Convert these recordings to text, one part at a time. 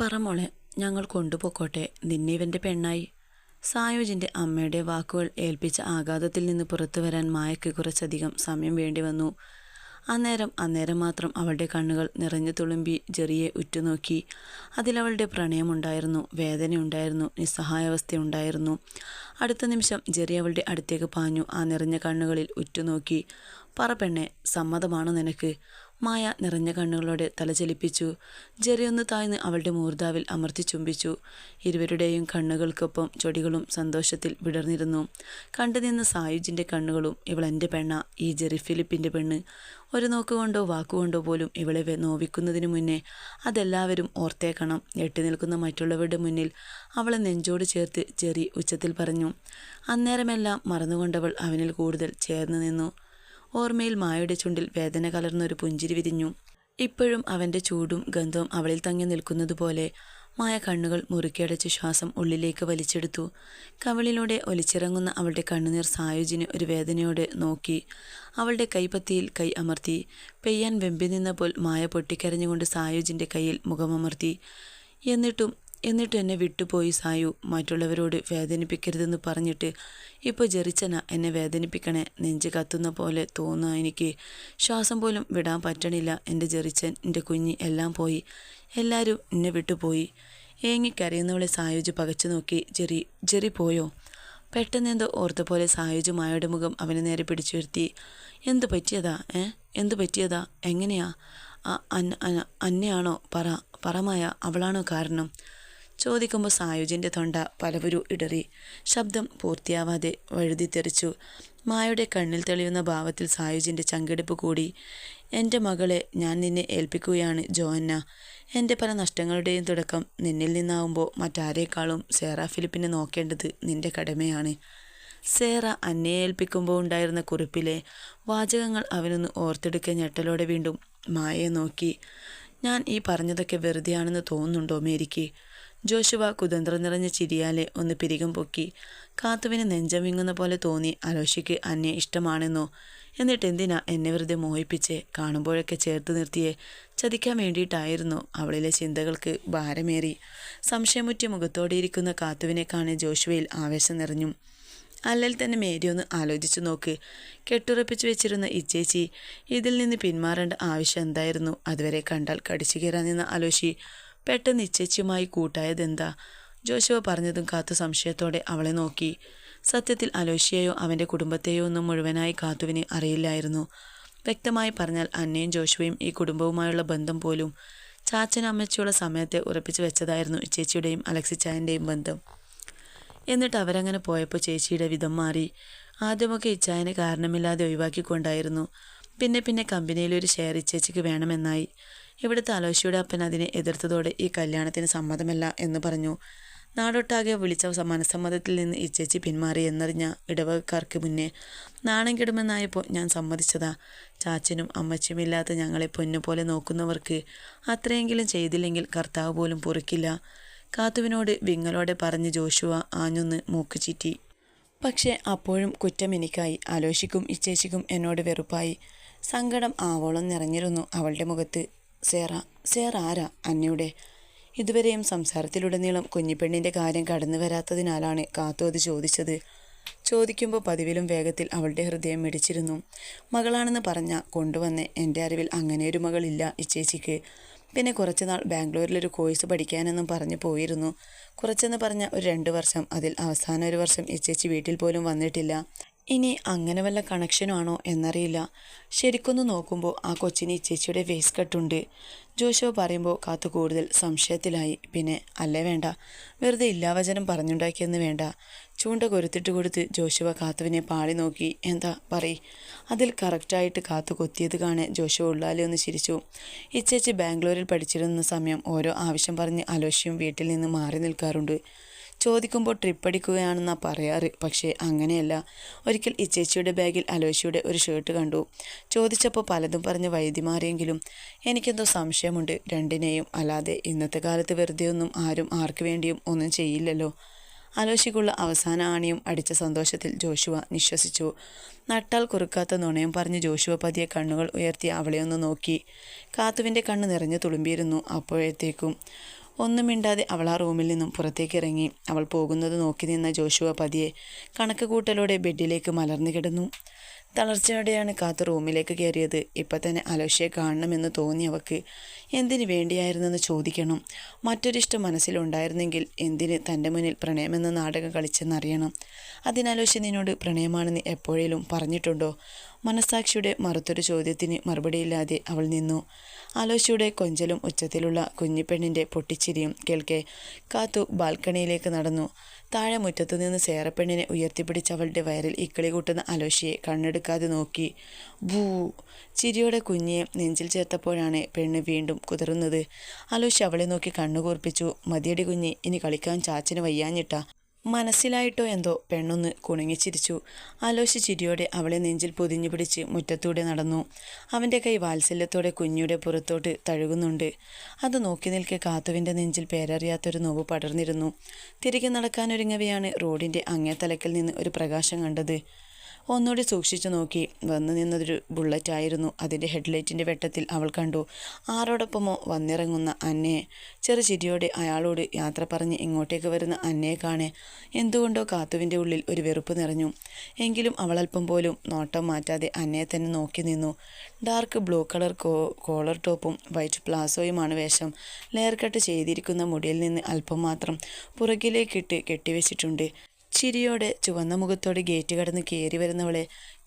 പറമോളെ ഞങ്ങൾ കൊണ്ടുപോക്കോട്ടെ. നിന്നെ പെണ്ണായി. സായോജിന്റെ അമ്മയുടെ വാക്കുകൾ ഏൽപ്പിച്ച ആഘാതത്തിൽ നിന്ന് പുറത്തു വരാൻ മായയ്ക്ക് കുറച്ചധികം സമയം വേണ്ടി വന്നു. അന്നേരം അന്നേരം മാത്രം അവളുടെ കണ്ണുകൾ നിറഞ്ഞു തുളുമ്പി ജെറിയെ ഉറ്റുനോക്കി. അതിലവളുടെ പ്രണയമുണ്ടായിരുന്നു വേദനയുണ്ടായിരുന്നു നിസ്സഹായാവസ്ഥയുണ്ടായിരുന്നു. അടുത്ത നിമിഷം ജെറി അവളുടെ അടുത്തേക്ക് പാഞ്ഞു ആ നിറഞ്ഞ കണ്ണുകളിൽ ഉറ്റുനോക്കി. പറ പെണ്ണെ സമ്മതമാണ് നിനക്ക്? മായ നിറഞ്ഞ കണ്ണുകളോടെ തലചലിപ്പിച്ചു. ജെറിയൊന്ന് താഴ്ന്ന് അവളുടെ മൂർധാവിൽ അമർത്തി ചുംബിച്ചു. ഇരുവരുടെയും കണ്ണുകൾക്കൊപ്പം ചൊടികളും സന്തോഷത്തിൽ വിടർന്നിരുന്നു. കണ്ടുനിന്ന സായുജിന്റെ കണ്ണുകളും ഇവളെന്റെ പെണ്ണ ഈ ജെറി ഫിലിപ്പിന്റെ പെണ്ണ്. ഒരു നോക്കുകൊണ്ടോ വാക്കുകൊണ്ടോ പോലും ഇവളെ നോവിക്കുന്നതിന് മുന്നേ അതെല്ലാവരും ഓർത്തേക്കണം. എട്ടി നിൽക്കുന്ന മറ്റുള്ളവരുടെ മുന്നിൽ അവളെ നെഞ്ചോട് ചേർത്ത് ജെറി ഉച്ചത്തിൽ പറഞ്ഞു. അന്നേരമെല്ലാം മറന്നുകൊണ്ടവൾ അവനിൽ കൂടുതൽ ചേർന്ന് നിന്നു. ഓർമ്മയിൽ മായയുടെ ചുണ്ടിൽ വേദന കലർന്നൊരു പുഞ്ചിരി വിരിഞ്ഞു. ഇപ്പോഴും അവന്റെ ചൂടും ഗന്ധവും അവളിൽ തങ്ങി നിൽക്കുന്നതുപോലെ മായ കണ്ണുകൾ മുറുക്കിയടച്ച് ശ്വാസം ഉള്ളിലേക്ക് വലിച്ചെടുത്തു. കവിളിലൂടെ ഒലിച്ചിറങ്ങുന്ന അവളുടെ കണ്ണുനീർ സായുജിന് ഒരു വേദനയോടെ നോക്കി. അവളുടെ കൈപ്പത്തിയിൽ കൈ അമർത്തി. പെയ്യാൻ വെമ്പി നിന്നപ്പോൾ മായ പൊട്ടിക്കരഞ്ഞുകൊണ്ട് സായുജിന്റെ കയ്യിൽ മുഖമമർത്തി. എന്നിട്ടും എന്നിട്ട് എന്നെ വിട്ടുപോയി സായു. മറ്റുള്ളവരോട് വേദനിപ്പിക്കരുതെന്ന് പറഞ്ഞിട്ട് ഇപ്പോൾ ജെറിച്ചന എന്നെ വേദനിപ്പിക്കണേ നെഞ്ച് കത്തുന്ന പോലെ തോന്നുക എനിക്ക്. ശ്വാസം പോലും വിടാൻ പറ്റണില്ല. എന്റെ ജെറിച്ചൻ എന്റെ കുഞ്ഞ് എല്ലാം പോയി. എല്ലാവരും എന്നെ വിട്ടുപോയി. ഏങ്ങിക്കരയുന്നവളെ സായുജ് പകച്ചു നോക്കി. ജെറി ജെറി പോയോ? പെട്ടെന്നെന്തോ ഓർത്ത പോലെ സായുജ് മായയുടെ മുഖം അവനെ നേരെ പിടിച്ചു വരുത്തി. എന്തു പറ്റിയതാ ഏ? എന്തു പറ്റിയതാ? എങ്ങനെയാ? അന്നയാണോ? പറ പറമായ അവളാണോ കാരണം? ചോദിക്കുമ്പോൾ സായുജിന്റെ തൊണ്ട പലവരു ഇടറി. ശബ്ദം പൂർത്തിയാവാതെ വഴുതിത്തെറിച്ചു മായയുടെ കണ്ണിൽ തെളിയുന്ന ഭാവത്തിൽ സായുജിന്റെ ചങ്കെടുപ്പ് കൂടി. എന്റെ മകളെ ഞാൻ നിന്നെ ഏൽപ്പിക്കുകയാണ് ജോഹന്ന. എന്റെ പല നഷ്ടങ്ങളുടെയും തുടക്കം നിന്നിൽ നിന്നാവുമ്പോൾ മറ്റാരേക്കാളും സേറ ഫിലിപ്പിനെ നോക്കേണ്ടത് നിന്റെ കടമയാണ് സേറ അന്നയെ ഏൽപ്പിക്കുമ്പോൾ ഉണ്ടായിരുന്ന കുറിപ്പിലെ വാചകങ്ങൾ അവനൊന്ന് ഓർത്തെടുക്കുക ഞെട്ടലോടെ വീണ്ടും മായയെ നോക്കി. ഞാൻ ഈ പറഞ്ഞതൊക്കെ വെറുതെയാണെന്ന് തോന്നുന്നുണ്ടോ മേരിക്ക്? ജോഷുവ കുതന്ത്രം നിറഞ്ഞ ചിരിയാലെ ഒന്ന് പിരികം പൊക്കി. കാത്തുവിന് നെഞ്ചം വിങ്ങുന്ന പോലെ തോന്നി അലോഷിക്ക് അന്നെ ഇഷ്ടമാണെന്നോ. എന്നിട്ട് എന്തിനാ എന്നെ വെറുതെ മോഹിപ്പിച്ച്? കാണുമ്പോഴൊക്കെ ചേർത്ത് നിർത്തിയേ. ചതിക്കാൻ വേണ്ടിയിട്ടായിരുന്നു അവളിലെ ചിന്തകൾക്ക് ഭാരമേറി. സംശയമുറ്റി മുഖത്തോടെ ഇരിക്കുന്ന കാത്തുവിനെ കാണി ജോഷുവയിൽ ആവേശം നിറഞ്ഞു. അല്ലെങ്കിൽ തന്നെ മേരിയൊന്ന് ആലോചിച്ചു നോക്ക്. കെട്ടുറപ്പിച്ചു വെച്ചിരുന്ന ഇച്ചേച്ചി ഇതിൽ നിന്ന് പിന്മാറേണ്ട ആവശ്യം എന്തായിരുന്നു? അതുവരെ കണ്ടാൽ കടിച്ചു കയറാൻ നിന്ന അലോഷി. പെട്ടെന്ന് ഇച്ചേച്ചിയുമായി കൂട്ടായതെന്താ? ജോഷുവ പറഞ്ഞതും കാത്തു സംശയത്തോടെ അവളെ നോക്കി. സത്യത്തിൽ അലോഷ്യയോ അവന്റെ കുടുംബത്തെയോ ഒന്നും മുഴുവനായി കാത്തുവിന് അറിയില്ലായിരുന്നു. വ്യക്തമായി പറഞ്ഞാൽ അന്നയും ജോഷുവയും ഈ കുടുംബവുമായുള്ള ബന്ധം പോലും ചാച്ചനമ്മച്ചിയുള്ള സമയത്തെ ഉറപ്പിച്ചു വെച്ചതായിരുന്നു ചേച്ചിയുടെയും അലക്സിച്ചായന്റെയും ബന്ധം. എന്നിട്ട് അവരങ്ങനെ പോയപ്പോൾ ചേച്ചിയുടെ വിധം മാറി. ആദ്യമൊക്കെ ഇച്ചായനെ കാരണമില്ലാതെ ഒഴിവാക്കിക്കൊണ്ടായിരുന്നു. പിന്നെ പിന്നെ കമ്പനിയിലൊരു ഷെയർ ഇച്ചേച്ചിക്ക് വേണമെന്നായി. ഇവിടുത്തെ അലോഷിയുടെ അപ്പൻ അതിനെ എതിർത്തതോടെ ഈ കല്യാണത്തിന് സമ്മതമല്ല എന്ന് പറഞ്ഞു. നാടൊട്ടാകെ വിളിച്ച മനസ്സമ്മതത്തിൽ നിന്ന് ഇച്ചേച്ചി പിന്മാറി എന്നറിഞ്ഞ ഇടവകക്കാർക്ക് മുന്നേ നാണം കിടുമെന്നായപ്പോൾ ഞാൻ സമ്മതിച്ചതാ. ചാച്ചനും അമ്മച്ചുമില്ലാത്ത ഞങ്ങളെ പൊന്നുപോലെ നോക്കുന്നവർക്ക് അത്രയെങ്കിലും ചെയ്തില്ലെങ്കിൽ കർത്താവ് പോലും പൊറുക്കില്ല. കാത്തുവിനോട് വിങ്ങലോടെ പറഞ്ഞ് ജോഷുവ ആഞ്ഞൊന്ന് മൂക്ക് ചീറ്റി. പക്ഷേ അപ്പോഴും കുറ്റം എനിക്കായി. ആലോചിക്കും ഇച്ചേച്ചിക്കും എന്നോട് വെറുപ്പായി. സങ്കടം ആവോളം നിറഞ്ഞിരുന്നു അവളുടെ മുഖത്ത്. സേറ സേറ ആരാ അന്നയുടെ? ഇതുവരെയും സംസാരത്തിലുടനീളം കുഞ്ഞിപ്പെണ്ണിന്റെ കാര്യം കടന്നു വരാത്തതിനാലാണ് കാത്തു അത് ചോദിച്ചത്. ചോദിക്കുമ്പോൾ പതിവിലും വേഗത്തിൽ അവളുടെ ഹൃദയം മിടിച്ചിരുന്നു മകളാണെന്ന് പറഞ്ഞ കൊണ്ടുവന്ന് എന്റെ അറിവിൽ അങ്ങനെ ഒരു മകളില്ല ഇച്ചേച്ചിക്ക്. പിന്നെ കുറച്ചുനാൾ ബാംഗ്ലൂരിലൊരു കോഴ്സ് പഠിക്കാനെന്നും പറഞ്ഞു പോയിരുന്നു. കുറച്ചെന്ന് പറഞ്ഞ ഒരു രണ്ട് വർഷം അതിൽ അവസാന ഒരു വർഷം ഇച്ചേച്ചി വീട്ടിൽ പോലും വന്നിട്ടില്ല. ഇനി അങ്ങനെ വല്ല ആണോ എന്നറിയില്ല. ശരിക്കൊന്ന് നോക്കുമ്പോൾ ആ കൊച്ചിന് ചേച്ചിയുടെ ഫേസ് കട്ടുണ്ട് ജോഷോ പറയുമ്പോൾ കാത്തു കൂടുതൽ സംശയത്തിലായി. പിന്നെ അല്ലേ വേണ്ട. വെറുതെ ഇല്ലാവചനം പറഞ്ഞുണ്ടാക്കിയെന്ന് വേണ്ട. ചൂണ്ട കൊരുത്തിട്ട് കൊടുത്ത് ജോഷുവ കാത്തുവിനെ പാളി നോക്കി. എന്താ? പറയ്. അതിൽ കറക്റ്റായിട്ട് കാത്തു കൊത്തിയത് കാണെ ജോഷു ഉള്ളാലെ ഒന്ന് ചിരിച്ചു. ഇച്ചേച്ചി ബാംഗ്ലൂരിൽ പഠിച്ചിരുന്ന സമയം ഓരോ ആവശ്യം പറഞ്ഞ് അലോഷ്യം വീട്ടിൽ നിന്ന് മാറി നിൽക്കാറുണ്ട്. ചോദിക്കുമ്പോൾ ട്രിപ്പ് അടിക്കുകയാണെന്നാണ് പറയാറ്. പക്ഷേ അങ്ങനെയല്ല. ഒരിക്കൽ ഇച്ചേച്ചിയുടെ ബാഗിൽ അലോശിയുടെ ഒരു ഷർട്ട് കണ്ടു. ചോദിച്ചപ്പോൾ പലതും പറഞ്ഞ് വൈദ്യ മാറിയെങ്കിലും എനിക്കെന്തോ സംശയമുണ്ട്. രണ്ടിനെയും അല്ലാതെ ഇന്നത്തെ കാലത്ത് വെറുതെ ഒന്നും ആരും ആർക്ക് വേണ്ടിയും ഒന്നും ചെയ്യില്ലല്ലോ. അലോശിക്കുള്ള അവസാന ആണിയും അടിച്ച സന്തോഷത്തിൽ ജോഷുവ നിശ്വസിച്ചു. നട്ടാൽ കുറുക്കാത്ത നുണയും പറഞ്ഞ് ജോഷുവ പതിയെ കണ്ണുകൾ ഉയർത്തി അവളെ ഒന്ന് നോക്കി. കാത്തുവിന്റെ കണ്ണ് നിറഞ്ഞു തുളുമ്പിയിരുന്നു. അപ്പോഴത്തേക്കും ഒന്നും മിണ്ടാതെ അവൾ ആ റൂമിൽ നിന്നും പുറത്തേക്ക് ഇറങ്ങി. അവൾ പോകുന്നത് നോക്കി നിന്ന ജോഷുവ പതിയെ കണക്ക് കൂട്ടലോടെ ബെഡിലേക്ക് മലർന്നു കിടന്നു. തളർച്ചയോടെയാണ് കാത്ത് റൂമിലേക്ക് കയറിയത്. ഇപ്പം തന്നെ അലോഷയെ കാണണമെന്ന് തോന്നി അവക്ക് എന്തിനു വേണ്ടിയായിരുന്നെന്ന് ചോദിക്കണം. മറ്റൊരിഷ്ടം മനസ്സിലുണ്ടായിരുന്നെങ്കിൽ എന്തിന് തന്റെ മുന്നിൽ പ്രണയമെന്ന നാടകം കളിച്ചെന്നറിയണം. അതിനാലോഷ്യ നിന്നോട് പ്രണയമാണെന്ന് എപ്പോഴേലും പറഞ്ഞിട്ടുണ്ടോ? മനസ്സാക്ഷിയുടെ മറുത്തൊരു ചോദ്യത്തിന് മറുപടിയില്ലാതെ അവൾ നിന്നു. ആലോശിയുടെ കൊഞ്ചലും ഉച്ചത്തിലുള്ള കുഞ്ഞിപ്പെണ്ണിന്റെ പൊട്ടിച്ചിരിയും കേൾക്കെ കാത്തു ബാൽക്കണിയിലേക്ക് നടന്നു. താഴെ മുറ്റത്തു നിന്ന് സേറപ്പെണ്ണിനെ ഉയർത്തിപ്പിടിച്ച് അവളുടെ വയറിൽ ഇക്കിളി കൂട്ടുന്ന അലോഷ്യയെ കണ്ണെടുക്കാതെ നോക്കി. ഭൂ ചിരിയോടെ കുഞ്ഞിയെ നെഞ്ചിൽ ചേർത്തപ്പോഴാണ് പെണ്ണ് വീണ്ടും കുതിർന്നത്. അലോശി അവളെ നോക്കി കണ്ണുകൂർപ്പിച്ചു മതിയടി കുഞ്ഞി ഇനി കളിക്കാൻ ചാച്ചന് വയ്യാഞ്ഞിട്ടാ. മനസ്സിലായിട്ടോ എന്തോ? പെണ്ണൊന്ന് കുണുങ്ങിച്ചിരിച്ചു ആലോചിച്ച് ചിരിയോടെ അവളെ നെഞ്ചിൽ പൊതിഞ്ഞു പിടിച്ച് മുറ്റത്തൂടെ നടന്നു. അവന്റെ കൈ വാത്സല്യത്തോടെ കുഞ്ഞിയുടെ പുറത്തോട്ട് തഴുകുന്നുണ്ട്. അത് നോക്കി നിൽക്കെ കാത്തുവിന്റെ നെഞ്ചിൽ പേരറിയാത്തൊരു നോവ് പടർന്നിരുന്നു. തിരികെ നടക്കാനൊരുങ്ങവെയാണ് റോഡിന്റെ അങ്ങേ തലക്കിൽ നിന്ന് ഒരു പ്രകാശം കണ്ടത്. ഒന്നുകൂടി സൂക്ഷിച്ചു നോക്കി. വന്നു നിന്നതൊരു ബുള്ളറ്റായിരുന്നു അതിന്റെ ഹെഡ്ലൈറ്റിന്റെ വെട്ടത്തിൽ അവൾ കണ്ടു. ആരോടൊപ്പമോ വന്നിറങ്ങുന്ന അന്നയെ ചെറു ചിരിയോടെ അയാളോട് യാത്ര പറഞ്ഞ് ഇങ്ങോട്ടേക്ക് വരുന്ന അന്നയെ കാണെ. എന്തുകൊണ്ടോ കാത്തുവിന്റെ ഉള്ളിൽ ഒരു വെറുപ്പ് നിറഞ്ഞു. എങ്കിലും അവളൽപ്പം പോലും നോട്ടം മാറ്റാതെ അന്നയെ തന്നെ നോക്കി നിന്നു. ഡാർക്ക് ബ്ലൂ കളർ കോ കോളർ ടോപ്പും വൈറ്റ് പ്ലാസോയുമാണ് വേഷം. ലെയർ കട്ട് ചെയ്തിരിക്കുന്ന മുടിയിൽ നിന്ന് അല്പം മാത്രം പുറകിലേക്കിട്ട് കെട്ടിവെച്ചിട്ടുണ്ട്. ചിരിയോടെ ചുവന്ന മുഖത്തോടെ ഗേറ്റ് കടന്ന് കയറി വരുന്നവളെ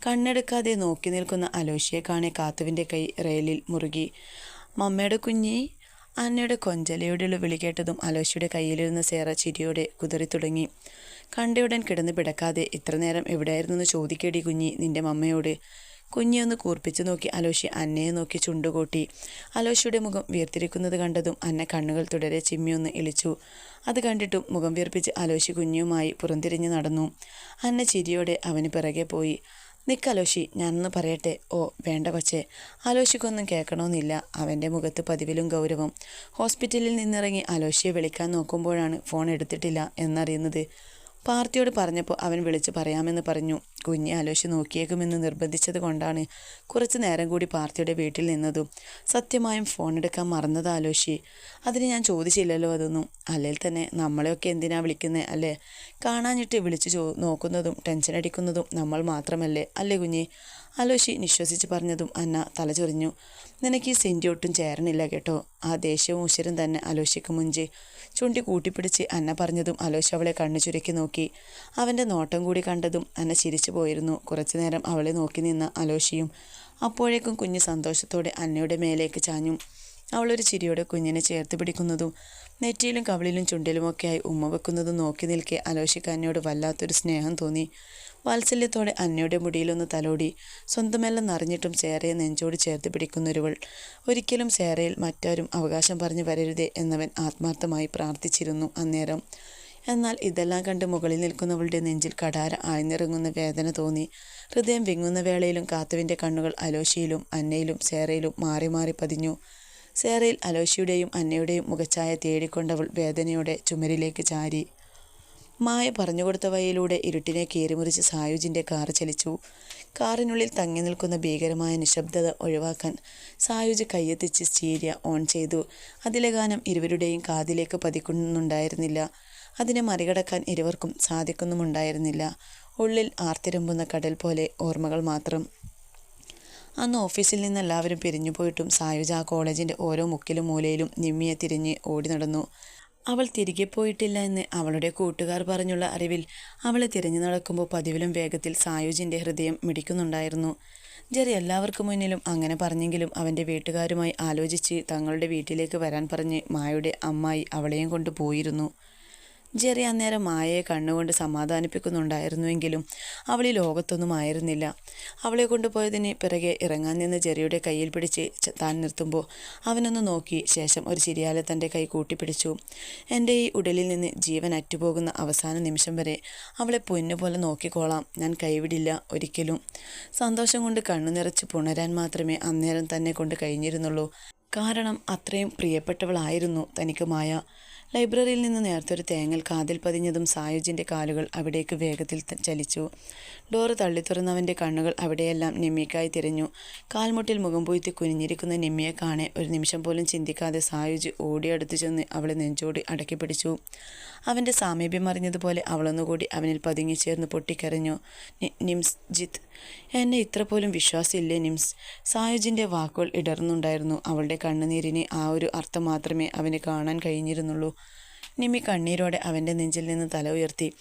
കണ്ണെടുക്കാതെ നോക്കി നിൽക്കുന്ന അലോഷ്യയെ കാണെ കാത്തുവിന്റെ കൈ റെയിലിൽ മുറുകി. മമ്മയുടെ കുഞ്ഞി അന്നയുടെ കൊഞ്ചലയോടുള്ള വിളി കേട്ടതും അലോഷ്യയുടെ കയ്യിലിരുന്ന സേറ ചിരിയോടെ കുതിറി തുടങ്ങി. കണ്ടയുടൻ കിടന്ന് പിടക്കാതെ ഇത്ര നേരം എവിടെയായിരുന്നു ചോദിക്കേടി കുഞ്ഞി നിന്റെ മമ്മയോട്. കുഞ്ഞി ഒന്ന് കൂർപ്പിച്ചു നോക്കി അലോഷി അന്നയെ നോക്കി ചുണ്ടുകൂട്ടി. അലോഷിയുടെ മുഖം വീർത്തിരിക്കുന്നത് കണ്ടതും അന്ന കണ്ണുകൾ തുടരെ ചിമ്മിയൊന്ന് ഇളിച്ചു. അത് കണ്ടിട്ടും മുഖം വീർപ്പിച്ച് അലോഷി കുഞ്ഞുമായി പുറംതിരിഞ്ഞ് നടന്നു. അന്ന ചിരിയോടെ അവന് പിറകെ പോയി. നിക്ക് അലോഷി ഞാനൊന്ന് പറയട്ടെ? ഓ വേണ്ട പക്ഷേ അലോഷിക്കൊന്നും കേൾക്കണമെന്നില്ല അവന്റെ മുഖത്ത് പതിവിലും ഗൗരവം. ഹോസ്പിറ്റലിൽ നിന്നിറങ്ങി അലോഷിയെ വിളിക്കാൻ നോക്കുമ്പോഴാണ് ഫോൺ എടുത്തിട്ടില്ല എന്നറിയുന്നത്. പാർട്ടിയോട് പറഞ്ഞപ്പോൾ അവൻ വിളിച്ച് പറയാമെന്ന് പറഞ്ഞു. കുഞ്ഞെ ആലോചിച്ച് നോക്കിയേക്കുമെന്ന് നിർബന്ധിച്ചത് കൊണ്ടാണ് കുറച്ചു നേരം കൂടി പാർട്ടിയുടെ വീട്ടിൽ നിന്നതും സത്യമായും ഫോൺ എടുക്കാൻ മറന്നത് ആലോചി അതിന് ഞാൻ ചോദിച്ചില്ലല്ലോ അതൊന്നും. അല്ലെങ്കിൽ തന്നെ നമ്മളെയൊക്കെ എന്തിനാ വിളിക്കുന്നത് അല്ലേ? കാണാഞ്ഞിട്ട് വിളിച്ച് ചോ നോക്കുന്നതും ടെൻഷൻ അടിക്കുന്നതും നമ്മൾ മാത്രമല്ലേ അല്ലേ കുഞ്ഞെ? അലോഷി നിശ്വസിച്ച് പറഞ്ഞതും അന്ന തലചൊറിഞ്ഞു. നിനക്ക് ഈ സെന്റി ഒട്ടും ചേരണില്ല കേട്ടോ. ആ ദേഷ്യവും ഉശരും തന്നെ അലോഷിക്ക് മുഞ്ചി. ചുണ്ടി കൂട്ടിപ്പിടിച്ച് അന്ന പറഞ്ഞതും അലോശ അവളെ കണ്ണു ചുരുക്കി നോക്കി. അവന്റെ നോട്ടം കൂടി കണ്ടതും അന്ന ചിരിച്ചു പോയിരുന്നു. കുറച്ചു നേരം അവളെ നോക്കി നിന്ന അലോഷിയും അപ്പോഴേക്കും കുഞ്ഞ് സന്തോഷത്തോടെ അന്നയുടെ മേലേക്ക് ചാഞ്ഞു. അവളൊരു ചിരിയോടെ കുഞ്ഞിനെ ചേർത്ത് പിടിക്കുന്നതും നെറ്റിയിലും കവിളിലും ചുണ്ടിലുമൊക്കെയായി ഉമ്മ വെക്കുന്നതും നോക്കി നിൽക്കെ അലോഷിക്ക് അന്നയോട് വല്ലാത്തൊരു സ്നേഹം തോന്നി. വാത്സല്യത്തോടെ അന്നയുടെ മുടിയിലൊന്ന് തലോടി സ്വന്തമെല്ലാം നിറഞ്ഞിട്ടും സേറയെ നെഞ്ചോട് ചേർത്ത് പിടിക്കുന്നൊരുവൾ. ഒരിക്കലും സേറയിൽ മറ്റാരും അവകാശം പറഞ്ഞു വരരുതേ എന്നവൻ ആത്മാർത്ഥമായി പ്രാർത്ഥിച്ചിരുന്നു അന്നേരം. എന്നാൽ ഇതെല്ലാം കണ്ട് മുകളിൽ നിൽക്കുന്നവളുടെ നെഞ്ചിൽ കടാര ആഴ്ന്നിറങ്ങുന്ന വേദന തോന്നി. ഹൃദയം വിങ്ങുന്ന വേളയിലും കാത്തുവിന്റെ കണ്ണുകൾ അലോഷിയിലും അന്നയിലും സേറയിലും മാറി മാറി പതിഞ്ഞു. സേറയിൽ അലോഷിയുടെയും അന്നയുടെയും മുഖച്ഛായ തേടിക്കൊണ്ടവൾ വേദനയോടെ ചുമരിലേക്ക് ചാരി. മായ പറഞ്ഞു കൊടുത്ത വഴിയിലൂടെ ഇരുട്ടിനെ കീറിമുറിച്ച് സായുജിന്റെ കാർ ചലിച്ചു. കാറിനുള്ളിൽ തങ്ങി നിൽക്കുന്ന ഭീകരമായ നിശബ്ദത ഒഴിവാക്കാൻ സായുജ് കയ്യെത്തിച്ച് സ്റ്റീരിയ ഓൺ ചെയ്തു. അതിലെ ഗാനം ഇരുവരുടെയും കാതിലേക്ക് പതിക്കുന്നുണ്ടായിരുന്നില്ല. അതിനെ മറികടക്കാൻ ഇരുവർക്കും സാധിക്കുന്നുമുണ്ടായിരുന്നില്ല. ഉള്ളിൽ ആർത്തിരമ്പുന്ന കടൽ പോലെ ഓർമ്മകൾ മാത്രം. അന്ന് ഓഫീസിൽ നിന്ന് എല്ലാവരും പിരിഞ്ഞു പോയിട്ടും സായുജ ആ കോളേജിന്റെ ഓരോ മുക്കിലും മൂലയിലും നിമ്മിയെ തിരിഞ്ഞ് ഓടി നടന്നു. അവൾ തിരികെ പോയിട്ടില്ല എന്ന് അവളുടെ കൂട്ടുകാർ പറഞ്ഞുള്ള അറിവിൽ അവളെ തിരഞ്ഞു നടക്കുമ്പോൾ പതിവിലും വേഗത്തിൽ സായുജിന്റെ ഹൃദയം മിടിക്കുന്നുണ്ടായിരുന്നു. ജെറി എല്ലാവർക്കും മുന്നിലും അങ്ങനെ പറഞ്ഞെങ്കിലും അവന്റെ വീട്ടുകാരുമായി ആലോചിച്ച് തങ്ങളുടെ വീട്ടിലേക്ക് വരാൻ പറഞ്ഞ് മായയുടെ അമ്മായി അവളെയും കൊണ്ട് പോയിരുന്നു. ജെറി അന്നേരം മായയെ കണ്ണുകൊണ്ട് സമാധാനിപ്പിക്കുന്നുണ്ടായിരുന്നുവെങ്കിലും അവൾ ഈ ലോകത്തൊന്നും ആയിരുന്നില്ല. അവളെ കൊണ്ടുപോയതിന് പിറകെ ഇറങ്ങാൻ നിന്ന് ജെറിയുടെ കയ്യിൽ പിടിച്ച് താൻ നിർത്തുമ്പോൾ അവനൊന്ന് നോക്കി ശേഷം ഒരു ശരിയാലെ തന്റെ കൈ കൂട്ടിപ്പിടിച്ചു. എന്റെ ഈ ഉടലിൽ നിന്ന് ജീവൻ അറ്റുപോകുന്ന അവസാന നിമിഷം വരെ അവളെ പൊന്നുപോലെ നോക്കിക്കോളാം. ഞാൻ കൈവിടില്ല ഒരിക്കലും. സന്തോഷം കൊണ്ട് കണ്ണു നിറച്ച് പുണരാൻ മാത്രമേ അന്നേരം തന്നെ കൊണ്ട് കഴിഞ്ഞിരുന്നുള്ളൂ. കാരണം അത്രയും പ്രിയപ്പെട്ടവളായിരുന്നു തനിക്ക് മായ. ലൈബ്രറിയിൽ നിന്ന് നേരത്തെ ഒരു തേങ്ങൽ കാതിൽ പതിഞ്ഞതും സായുജിന്റെ കാലുകൾ അവിടേക്ക് വേഗത്തിൽ ചലിച്ചു. ഡോറ് തള്ളിത്തുറന്നവന്റെ കണ്ണുകൾ അവിടെയെല്ലാം നിമ്മിക്കായി തിരഞ്ഞു. കാൽമുട്ടിൽ മുഖം പൊയ്ത്തി കുനിഞ്ഞിരിക്കുന്ന നിമ്മിയെ കാണെ ഒരു നിമിഷം പോലും ചിന്തിക്കാതെ സായുജ് ഓടിയടുത്തു ചെന്ന് അവളെ നെഞ്ചോടി അടക്കി പിടിച്ചു. അവന്റെ സാമീപ്യം അറിഞ്ഞതുപോലെ അവളൊന്നുകൂടി അവനിൽ പതുങ്ങിച്ചേർന്ന് പൊട്ടിക്കരഞ്ഞു. നിംസ് ജിത്ത് എന്നെ ഇത്ര പോലും വിശ്വാസമില്ലേ നിംസ്? സായുജിന്റെ വാക്കുകൾ ഇടർന്നുണ്ടായിരുന്നു. അവളുടെ കണ്ണുനീരിന് ആ ഒരു അർത്ഥം മാത്രമേ അവന് കാണാൻ കഴിഞ്ഞിരുന്നുള്ളൂ. നിമി കണ്ണീരോടെ അവന്റെ നെഞ്ചിൽ നിന്ന് തല ഉയർത്തി.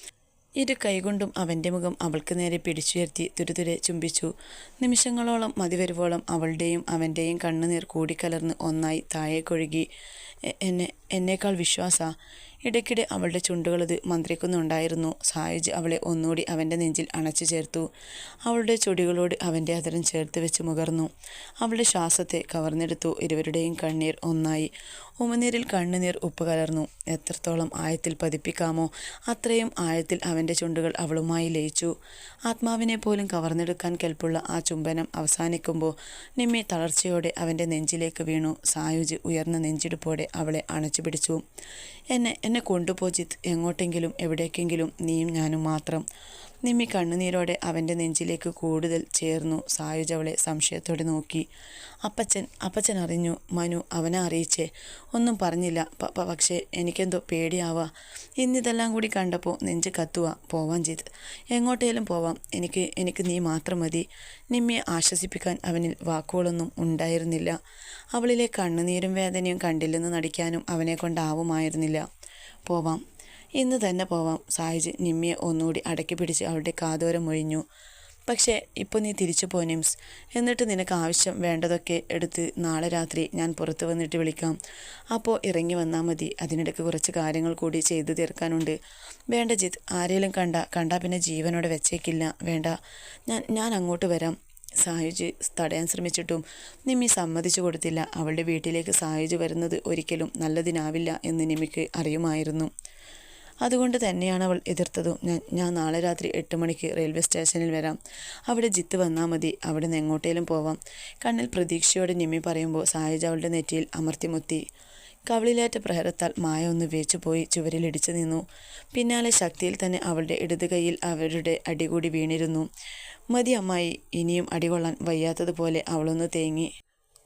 ഇരു കൈകൊണ്ടും അവന്റെ മുഖം അവൾക്ക് നേരെ പിടിച്ചുയർത്തി തുരുതുരെ ചുംബിച്ചു. നിമിഷങ്ങളോളം മതിവരുവോളം അവളുടെയും അവന്റെയും കണ്ണുനീർ കൂടിക്കലർന്ന് ഒന്നായി താഴേക്കൊഴുകി. എന്നെ എന്നേക്കാൾ വിശ്വാസ. ഇടയ്ക്കിടെ അവളുടെ ചുണ്ടുകളത് മന്ത്രിക്കുന്നുണ്ടായിരുന്നു. സായുജ് അവളെ ഒന്നുകൂടി അവന്റെ നെഞ്ചിൽ അണച്ചു ചേർത്തു. അവളുടെ ചൊടികളോട് അവന്റെ അതരം ചേർത്ത് വെച്ച് മുകർന്നു. അവളുടെ ശ്വാസത്തെ കവർന്നെടുത്തു. ഇരുവരുടെയും കണ്ണീർ ഒന്നായി. ഉമനീരിൽ കണ്ണുനീർ ഉപ്പ് കലർന്നു. എത്രത്തോളം ആയത്തിൽ പതിപ്പിക്കാമോ അത്രയും ആയത്തിൽ അവന്റെ ചുണ്ടുകൾ അവളുമായി ലയിച്ചു. ആത്മാവിനെ പോലും കവർന്നെടുക്കാൻ കെൽപ്പുള്ള ആ ചുംബനം അവസാനിക്കുമ്പോൾ നിമ്മി തളർച്ചയോടെ അവന്റെ നെഞ്ചിലേക്ക് വീണു. സായുജ് ഉയർന്ന നെഞ്ചിടുപ്പോടെ അവളെ അണച്ചു പിടിച്ചു. എന്നെ കൊണ്ടുപോജിത്ത് എങ്ങോട്ടെങ്കിലും എവിടേക്കെങ്കിലും നീയും ഞാനും മാത്രം. നിമ്മി കണ്ണുനീരോടെ അവന്റെ നെഞ്ചിലേക്ക് കൂടുതൽ ചേർന്നു. സായുജ് അവളെ സംശയത്തോടെ നോക്കി. അപ്പച്ചൻ അപ്പച്ചൻ അറിഞ്ഞു. മനു അവനെ അറിയിച്ചേ. ഒന്നും പറഞ്ഞില്ല. പക്ഷേ എനിക്കെന്തോ പേടിയാവാ. ഇന്നിതെല്ലാം കൂടി കണ്ടപ്പോൾ നെഞ്ച് കത്തുക പോവാൻ ചെയ്ത് എങ്ങോട്ടേലും പോവാം. എനിക്ക് എനിക്ക് നീ മാത്രം മതി. നിമ്മിയെ ആശ്വസിപ്പിക്കാൻ അവനിൽ വാക്കുകളൊന്നും ഉണ്ടായിരുന്നില്ല. അവളിലെ കണ്ണുനീരും വേദനയും കണ്ടില്ലെന്ന് നടിക്കാനും അവനെ കൊണ്ടാവുമായിരുന്നില്ല. പോവാം. ഇന്ന് തന്നെ പോവാം. സായിജ് നിമ്മിയെ ഒന്നുകൂടി അടക്കി പിടിച്ച് അവളുടെ കാതോരം ഒഴിഞ്ഞു. പക്ഷേ ഇപ്പോൾ നീ തിരിച്ചു പോ നിംസ്. എന്നിട്ട് നിനക്ക് ആവശ്യം വേണ്ടതൊക്കെ എടുത്ത് നാളെ രാത്രി ഞാൻ പുറത്ത് വന്നിട്ട് വിളിക്കാം. അപ്പോൾ ഇറങ്ങി വന്നാൽ മതി. അതിനിടയ്ക്ക് കുറച്ച് കാര്യങ്ങൾ കൂടി ചെയ്തു തീർക്കാനുണ്ട്. വേണ്ട ജിത്ത് ആരെങ്കിലും കണ്ട കണ്ടാൽ പിന്നെ ജീവനോടെ വെച്ചേക്കില്ല. വേണ്ട. ഞാൻ ഞാൻ അങ്ങോട്ട് വരാം. സായുജ് തടയാൻ ശ്രമിച്ചിട്ടും നിമ്മി സമ്മതിച്ചു കൊടുത്തില്ല. അവളുടെ വീട്ടിലേക്ക് സായുജ് വരുന്നത് ഒരിക്കലും നല്ലതിനാവില്ല എന്ന് നിമിക്ക് അറിയുമായിരുന്നു. അതുകൊണ്ട് തന്നെയാണ് അവൾ എതിർത്തതും. ഞാൻ ഞാൻ നാളെ രാത്രി എട്ട് മണിക്ക് റെയിൽവേ സ്റ്റേഷനിൽ വരാം. അവിടെ ജിത്ത് വന്നാൽ മതി. അവിടെ നിന്ന് എങ്ങോട്ടേലും പോവാം. കണ്ണിൽ പ്രതീക്ഷയോടെ നിമ്മി പറയുമ്പോൾ സായുജ് അവളുടെ നെറ്റിയിൽ അമർത്തിമുത്തി കവളിലേറ്റ പ്രഹരത്താൽ മായ ഒന്ന് വേച്ചുപോയി ചുവരിലിടിച്ചു നിന്നു. പിന്നാലെ ശക്തിയിൽ തന്നെ അവളുടെ ഇടത് കൈയിൽ അവരുടെ അടികൂടി വീണിരുന്നു. മതി അമ്മായി ഇനിയും അടികൊള്ളാൻ വയ്യാത്തതുപോലെ അവളൊന്ന് തേങ്ങി.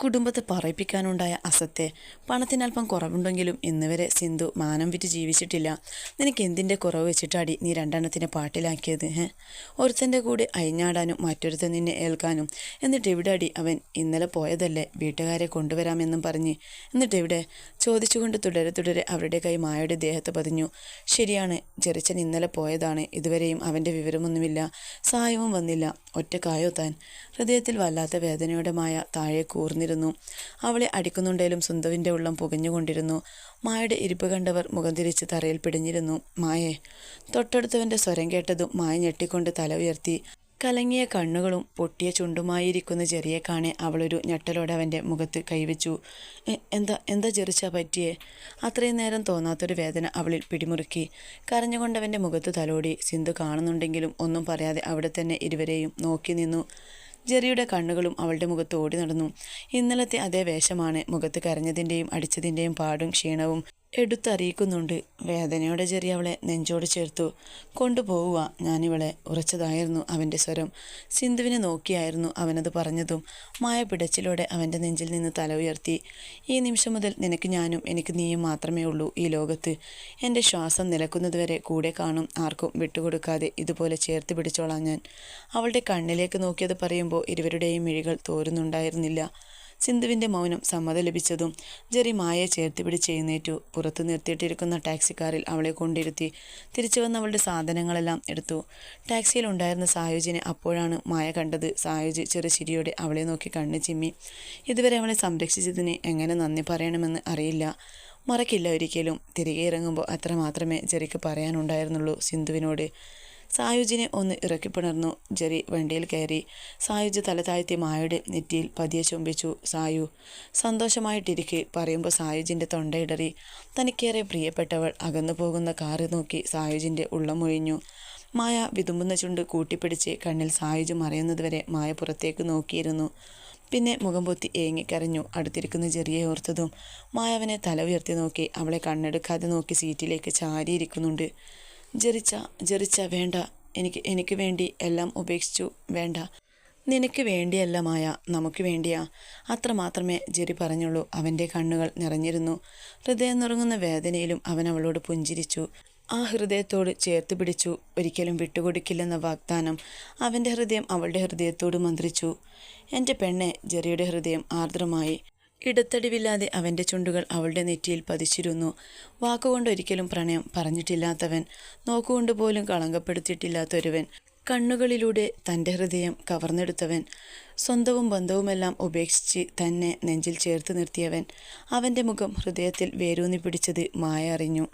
കുടുംബത്തെ പറയിപ്പിക്കാനുണ്ടായ അസത്തെ പണത്തിനല്പം കുറവുണ്ടെങ്കിലും ഇന്നുവരെ സിന്ധു മാനം വിറ്റ് ജീവിച്ചിട്ടില്ല. നിനക്ക് എന്തിന്റെ കുറവ് വെച്ചിട്ടാടി നീ രണ്ടെണ്ണത്തിനെ പാട്ടിലാക്കിയത് ഏ ഒരുത്തന്റെ കൂടെ അയിഞ്ഞാടാനും മറ്റൊരുത്തൻ നിന്നെ ഏൽക്കാനും. എന്നിട്ട് എവിടെ അടി അവൻ ഇന്നലെ പോയതല്ലേ? വീട്ടുകാരെ കൊണ്ടുവരാമെന്നും പറഞ്ഞ്. എന്നിട്ട് എവിടെ? ചോദിച്ചുകൊണ്ട് തുടരെ തുടരെ അവരുടെ കൈ മായയുടെ ദേഹത്ത് പതിഞ്ഞു. ശരിയാണ് ചെറിച്ചൻ ഇന്നലെ പോയതാണ്. ഇതുവരെയും അവന്റെ വിവരമൊന്നുമില്ല. സഹായവും വന്നില്ല. ഒറ്റക്കായോ താൻ? ഹൃദയത്തിൽ വല്ലാത്ത വേദനയുടെ മായ താഴെ കൂർന്നിരുന്നു അവളെ അടിക്കുന്നുണ്ടേലും സുന്ദവിന്റെ ഉള്ളം പുകഞ്ഞുകൊണ്ടിരുന്നു. മായയുടെ ഇരിപ്പ് കണ്ടവർ മുഖം തിരിച്ച് തറയിൽ പിടിഞ്ഞിരുന്നു. മായെ തൊട്ടടുത്തവന്റെ സ്വരം കേട്ടതും മായ ഞെട്ടിക്കൊണ്ട് തല ഉയർത്തി. കലങ്ങിയ കണ്ണുകളും പൊട്ടിയ ചുണ്ടുമായിരിക്കുന്ന ചെറിയെ കാണെ അവളൊരു ഞെട്ടലോടെ അവന്റെ മുഖത്ത് കൈവച്ചു. എന്താ എന്താ ചെറിച്ചാ പറ്റിയേ? അത്രയും നേരം തോന്നാത്തൊരു വേദന അവളിൽ പിടിമുറുക്കി. കരഞ്ഞുകൊണ്ടവന്റെ മുഖത്ത് തലോടി. സിന്ധു കാണുന്നുണ്ടെങ്കിലും ഒന്നും പറയാതെ അവിടെ തന്നെ ഇരുവരെയും നോക്കി നിന്നു. ജെറിയുടെ കണ്ണുകളും അവളുടെ മുഖത്ത് ഓടി നടന്നു. ഇന്നലത്തെ അതേ വേഷമാണ് മുഖത്ത് കരഞ്ഞതിന്റെയും അടിച്ചതിന്റെയും പാടും ക്ഷീണവും എടുത്തറിയിക്കുന്നുണ്ട്. വേദനയോടെ ചെറിയ അവളെ നെഞ്ചോട് ചേർത്തു. കൊണ്ടുപോവുക ഞാനിവളെ ഉറച്ചതായിരുന്നു അവന്റെ സ്വരം. സിന്ധുവിനെ നോക്കിയായിരുന്നു അവനത് പറഞ്ഞതും. മായ പിടച്ചിലോടെ അവന്റെ നെഞ്ചിൽ നിന്ന് തല ഉയർത്തി. ഈ നിമിഷം മുതൽ നിനക്ക് ഞാനും എനിക്ക് നീയും മാത്രമേ ഉള്ളൂ ഈ ലോകത്ത്. എന്റെ ശ്വാസം നിലക്കുന്നതുവരെ കൂടെ കാണും ആർക്കും വിട്ടുകൊടുക്കാതെ ഇതുപോലെ ചേർത്ത് പിടിച്ചോളാം ഞാൻ. അവളുടെ കണ്ണിലേക്ക് നോക്കിയത് പറയുമ്പോൾ ഇരുവരുടെയും മിഴികൾ തോരുന്നുണ്ടായിരുന്നില്ല. സിന്ധുവിന്റെ മൗനം സമ്മതം ലഭിച്ചതും ജെറി മായയെ ചേർത്ത് പിടിച്ച് എഴുന്നേറ്റു. പുറത്ത് നിർത്തിയിട്ടിരിക്കുന്ന ടാക്സിക്കാരിൽ അവളെ കൊണ്ടിരുത്തി തിരിച്ചു വന്ന അവളുടെ സാധനങ്ങളെല്ലാം എടുത്തു. ടാക്സിയിൽ ഉണ്ടായിരുന്ന സായുജിനെ അപ്പോഴാണ് മായ കണ്ടത്. സായുജ് ചെറുചിരിയോടെ അവളെ നോക്കി കണ്ണു ചിമ്മി. ഇതുവരെ അവളെ സംരക്ഷിച്ചതിന് എങ്ങനെ നന്ദി പറയണമെന്ന് അറിയില്ല. മറക്കില്ല ഒരിക്കലും. തിരികെ ഇറങ്ങുമ്പോൾ അത്ര മാത്രമേ ജെറിക്ക് പറയാനുണ്ടായിരുന്നുള്ളൂ സിന്ധുവിനോട്. സായുജിനെ ഒന്ന് ഇറക്കിപ്പിണർന്നു. ജെറി വണ്ടിയിൽ കയറി. സായുജ് തലതാഴ്ത്തി മായയുടെ നെറ്റിയിൽ പതിയെ ചുംബിച്ചു. സായു സന്തോഷമായിട്ടിരിക്കെ പറയുമ്പോൾ സായുജിന്റെ തൊണ്ടയിടറി തനിക്കേറെ പ്രിയപ്പെട്ടവൾ അകന്നു പോകുന്ന കാറ് നോക്കി സായുജിന്റെ ഉള്ളമൊഴിഞ്ഞു മായ വിതുമ്പുന്ന ചുണ്ട് കൂട്ടിപ്പിടിച്ച് കണ്ണിൽ സായുജ് മറയുന്നതുവരെ മായ പുറത്തേക്ക് നോക്കിയിരുന്നു. പിന്നെ മുഖം പൊത്തി ഏങ്ങിക്കരഞ്ഞു. അടുത്തിരിക്കുന്ന ജെറിയെ ഓർത്തതും മായവനെ തല ഉയർത്തി നോക്കി അവളെ കണ്ണെടുക്കാതെ നോക്കി സീറ്റിലേക്ക് ചാരിയിരിക്കുന്നുണ്ട്. ജെറിച്ച ജെറിച്ച വേണ്ട. എനിക്ക് എനിക്ക് വേണ്ടി എല്ലാം ഉപേക്ഷിച്ചു. വേണ്ട. നിനക്ക് വേണ്ടിയല്ല മായ നമുക്ക് വേണ്ടിയാ. അത്രമാത്രമേ ജെറി പറഞ്ഞുള്ളൂ. അവന്റെ കണ്ണുകൾ നിറഞ്ഞിരുന്നു. ഹൃദയം നുറങ്ങുന്ന വേദനയിലും അവൻ അവളോട് പുഞ്ചിരിച്ചു. ആ ഹൃദയത്തോട് ചേർത്ത് പിടിച്ചു. ഒരിക്കലും വിട്ടുകൊടുക്കില്ലെന്ന വാഗ്ദാനം അവന്റെ ഹൃദയം അവളുടെ ഹൃദയത്തോട് മന്ത്രിച്ചു. എന്റെ പെണ്ണെ ജെറിയുടെ ഹൃദയം ആർദ്രമായി. ഇടത്തടിവില്ലാതെ അവന്റെ ചുണ്ടുകൾ അവളുടെ നെറ്റിയിൽ പതിച്ചിരുന്നു. വാക്കുകൊണ്ട് ഒരിക്കലും പ്രണയം പറഞ്ഞിട്ടില്ലാത്തവൻ നോക്കുകൊണ്ട് പോലും കളങ്കപ്പെടുത്തിയിട്ടില്ലാത്തൊരുവൻ കണ്ണുകളിലൂടെ തന്റെ ഹൃദയം കവർന്നെടുത്തവൻ സ്വന്തവും ബന്ധവുമെല്ലാം ഉപേക്ഷിച്ച് തന്നെ നെഞ്ചിൽ ചേർത്ത് നിർത്തിയവൻ അവന്റെ മുഖം ഹൃദയത്തിൽ വേരൂന്നി പിടിച്ചത് മായ അറിഞ്ഞു.